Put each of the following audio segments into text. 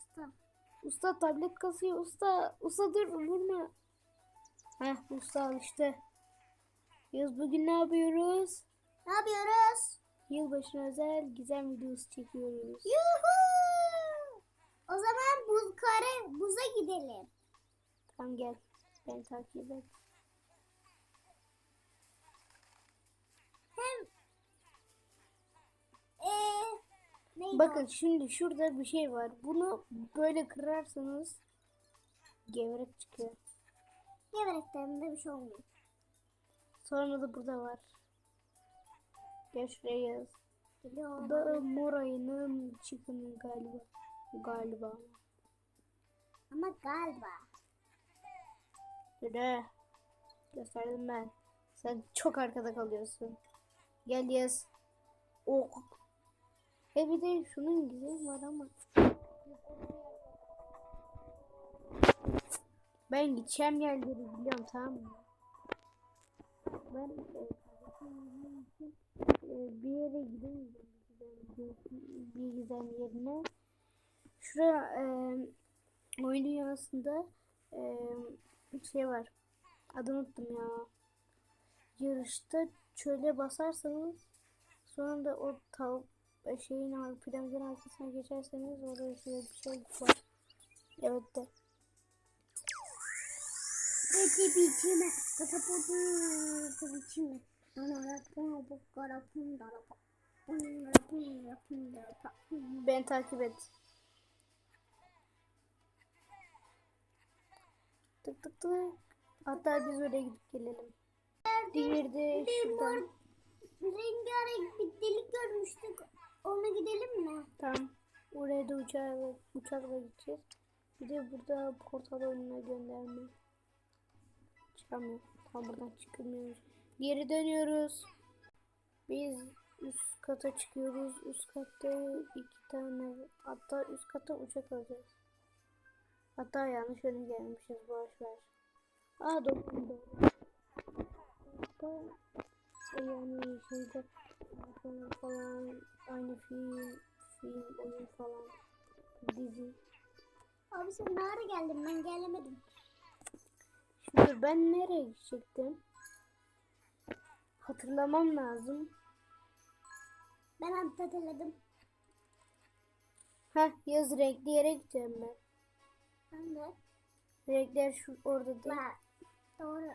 usta. Usta tablet kasıyor. Usta. Usta dur vurma. Heh usta al işte. Yaz bugün ne yapıyoruz? Ne yapıyoruz? Yılbaşına özel gizem videosu çekiyoruz. Yuhu! O zaman buz kare buza gidelim. Tamam gel. Beni takip et. Bakın şimdi şurada bir şey var. Bunu böyle kırarsanız gevrek çıkıyor. o? Gevereklerinde bir şey olmuyor. Sonra da burada var. Gel şuraya yaz. Bu da mor ayının çıkını galiba. Galiba. Ama galiba. Yürü. Gösterdim ben. Sen çok arkada kalıyorsun. Gel yaz. Ok. E bir de şunun güzel var ama. Ben gideceğim yerleri biliyorum tamam mı? Ben e, için e, bir yere gidemeyeceğim. Güzel yerine. Şuraya e, oyun dünyasında e, bir şey var. Adını unuttum ya. Yarışta çöle basarsanız sonra da o tav şeyin piramidin arkasına geçerseniz orada şöyle bir şey var. Evet de. Peki biçime. Katapotu biçime. Beni takip et. Tık tık tık. Hatta biz oraya gidip gelelim. Diğeri de şuradan. Rengarenk bir delik görmüştük. Ona gidelim mi? Tamam. Oraya da uçakla, uçakla gideceğiz. Bir de burada portal önüne gönderme. Çıkamıyor. Tam buradan çıkılmıyormuş. Geri dönüyoruz. Biz üst kata çıkıyoruz. Üst katta iki tane hatta üst kata uçak alacağız. Hatta yanlış yöne gelmişiz. Boş ver. Aa doğru. Hatta yani şeyde falan falan aynı film, film, oyun falan, dizi. Abi sen nereye geldin? Ben gelemedim. Şimdi ben nereye gidecektim? Hatırlamam lazım. Ben hatırladım. Heh yaz renkli yere gideceğim ben. Ben de. Renkler şu orada değil. Var. Doğru.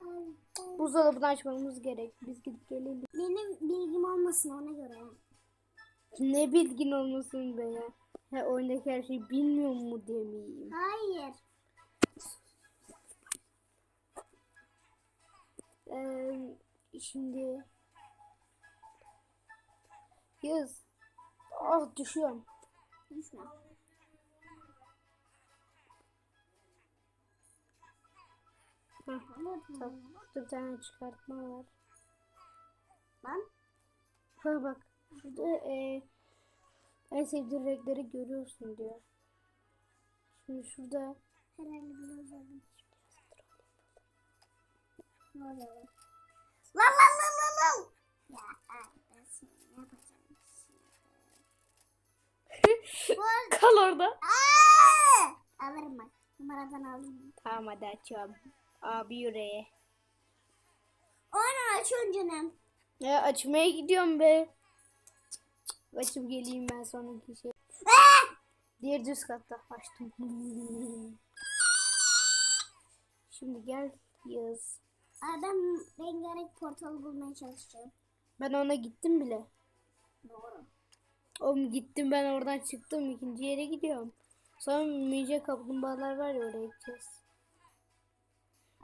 Ay. Buzdolabını açmamız gerek. Biz gidip gelelim. Benim bilgim olmasın ona göre. Ne bilgin olmasın be ya. He oyundaki her şeyi bilmiyor mu demeyeyim. Hayır. Ee, şimdi yaz. Ah düşüyorum. Düşme. Heh, tamam. Burada bir tane çıkartma var. Lan. Ha bak. Şurada e, en sevdiğin renkleri görüyorsun diyor. Şimdi şurada Herhalde bir özellik. Ne oluyor lan? Lan lan lan lan. Ya ben yapacağım arada... kal orada. Aa! Alırım bak. Numaradan alayım. Tamam hadi açıyorum. Abi yüreğe. Onu aç önceden. Ya açmaya gidiyorum be. Açıp geleyim ben sonraki şey. Diğer düz katta açtım. Şimdi gel yaz. Aa, ben rengarenk portalı bulmaya çalışacağım. Ben ona gittim bile. Doğru. Oğlum gittim ben oradan çıktım ikinci yere gidiyorum. Sonra müce kaplumbağalar var ya oraya gideceğiz.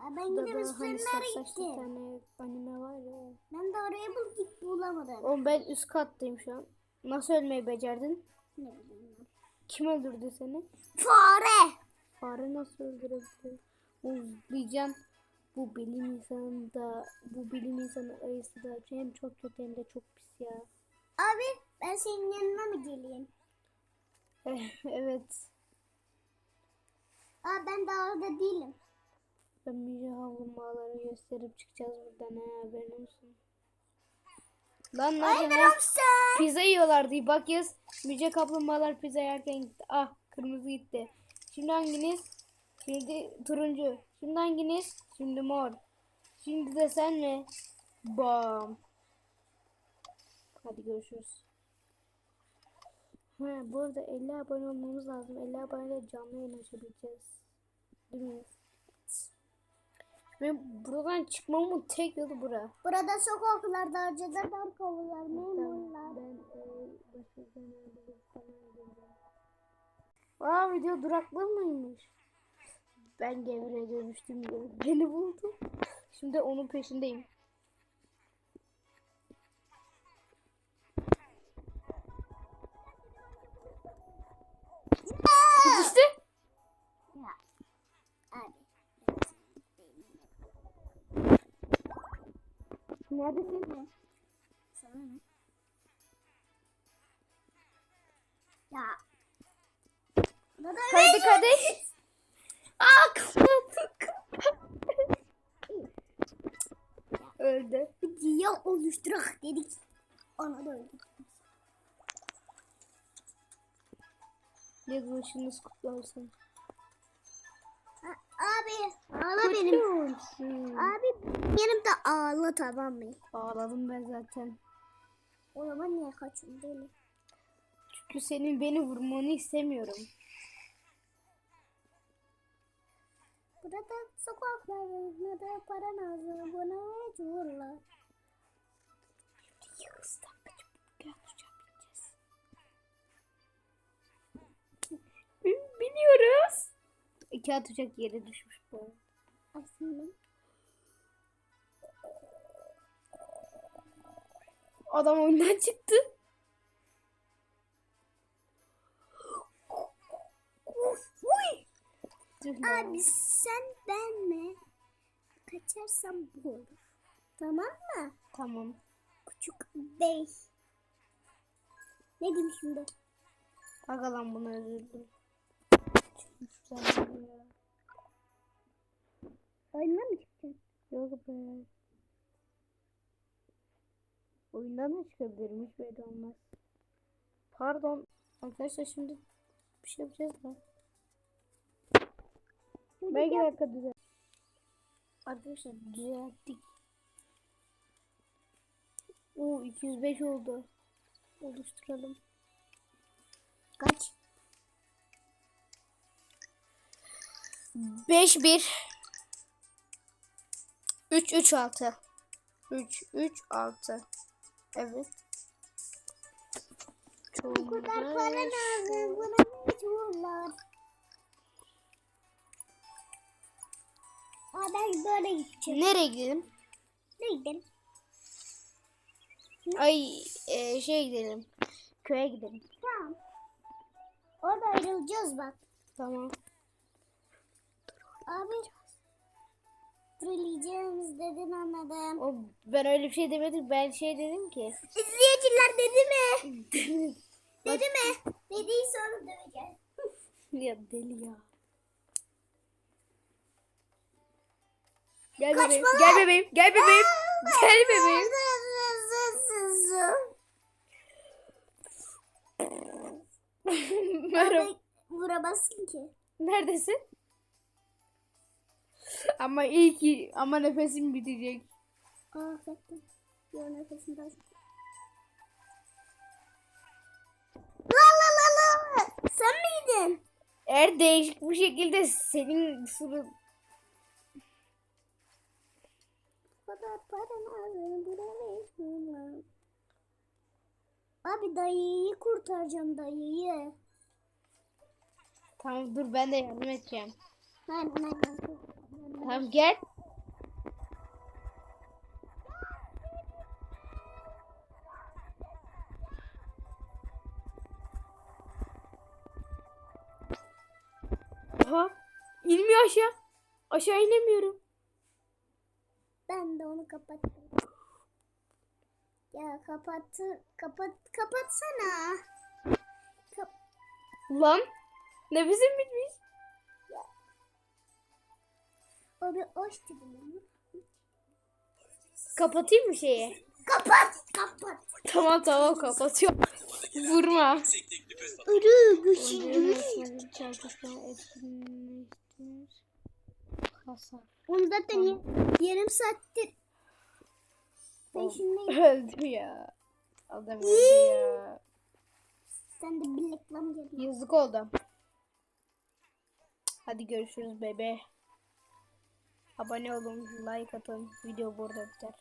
Aa, ben Burada hani bir gittin? tane anime var ya. Ben de oraya bul git bulamadım. Oğlum ben üst kattayım şu an. Nasıl ölmeyi becerdin? Ne bileyim ben. Kim öldürdü seni? Fare. Fare nasıl öldürebilir? Uzlayacaksın. Bu bilim insanı da bu bilim insanı ayısı da hem çok kötü hem de çok pis ya. Abi ben senin yanına mı geleyim? evet. Aa ben daha orada değilim. Ben müce havlumaları gösterip çıkacağız buradan ha haberin olsun. Lan? Venom sen. Pizza yiyorlardı. Bak yaz. Müce kaplumbağalar pizza yerken gitti. Ah kırmızı gitti. Şimdi hanginiz? Şimdi turuncu. Şimdi hanginiz? Şimdi mor. Şimdi de sen mi? Bam. Hadi görüşürüz. Ha, bu arada 50 abone olmamız lazım. 50 abone canlı yayın açabileceğiz. Değil mi? Benim buradan çıkmamın tek yolu bura. Burada sokaklarda acıdan kovular memurlar. Ben e. Aa video duraklı mıymış? Ben gevre dönüştüm. Beni buldu. Şimdi onun peşindeyim. Neredesin? Sana ne? Ya. Hadi kardeş. Aa kapattı. Öldü. diye oluşturak dedik. Ona da öyle. Yılbaşınız kutlu olsun. Ağla benim. olsun. Abi benim de ağla tamam mı? Ağladım ben zaten. O zaman niye kaçıyorsun deli? Çünkü senin beni vurmanı istemiyorum. Burada sokaklarda da para lazım. Buna mecburlar. Yağız'dan kaçıp gel uçabileceğiz. Biliyoruz. İki at uçak yere düşmüş bu. Aslında. Adam oyundan çıktı. Abi sen ben mi? Kaçarsam bu olur. Tamam mı? Tamam. Küçük bey. Ne diyeyim şimdi? Aga lan. Çıkmış sen Oyuna mı çıkacaksın? Yok be. Oyundan da çıkabilirim hiç belli olmaz. Pardon. Arkadaşlar şimdi bir şey yapacağız da. Belki dakika düzel. Arkadaşlar düzelttik. Oo 205 oldu. Oluşturalım. Kaç? 5 1 3 3 6 3 3 6 Evet. Bu kadar para lazım. Buna mecburlar. Aa ben böyle gideceğim. Nereye gidelim? Ne gidelim? Ay e, şey gidelim. Köye gidelim. Tamam. Orada ayrılacağız bak. Tamam. Abi. Trileyeceğimiz dedin anladım. O, ben öyle bir şey demedim. Ben şey dedim ki. İzleyiciler dedi mi? Dedi mi? Dediyse onu döveceğiz. ya deli ya. Gel bebeğim. lan. Gel bebeğim. Gel bebeğim. Gel bebeğim. Merhaba. Abi vuramazsın ki. Neredesin? Ama iyi ki ama nefesim bitecek. Aa hakikaten. Yo nefesim daha La la la la. Sen miydin? Eğer değişik bir şekilde senin Bu kadar para lazım. Buraya mecburlar. Abi dayıyı kurtaracağım dayıyı. Tamam dur ben de yardım edeceğim. Hemen hemen. Tamam gel. Aha. İnmiyor aşağı. Aşağı inemiyorum. Ben de onu kapattım. Ya kapattı. Kapat kapatsana. Kap Ulan. Nefesim bitmiş. Abi hoş dedim. Kapatayım mı şeyi? Kapat. Kapat. Tamam tamam kapatıyorum. Vurma. Etkinleştir. Hasar. Onu zaten yarım saattir peşindeyim. Öldü ya. Adam öldü ya. Sen de bir reklam. Yazık oldu. Hadi görüşürüz bebe. Abone olun, like atın. Video burada biter.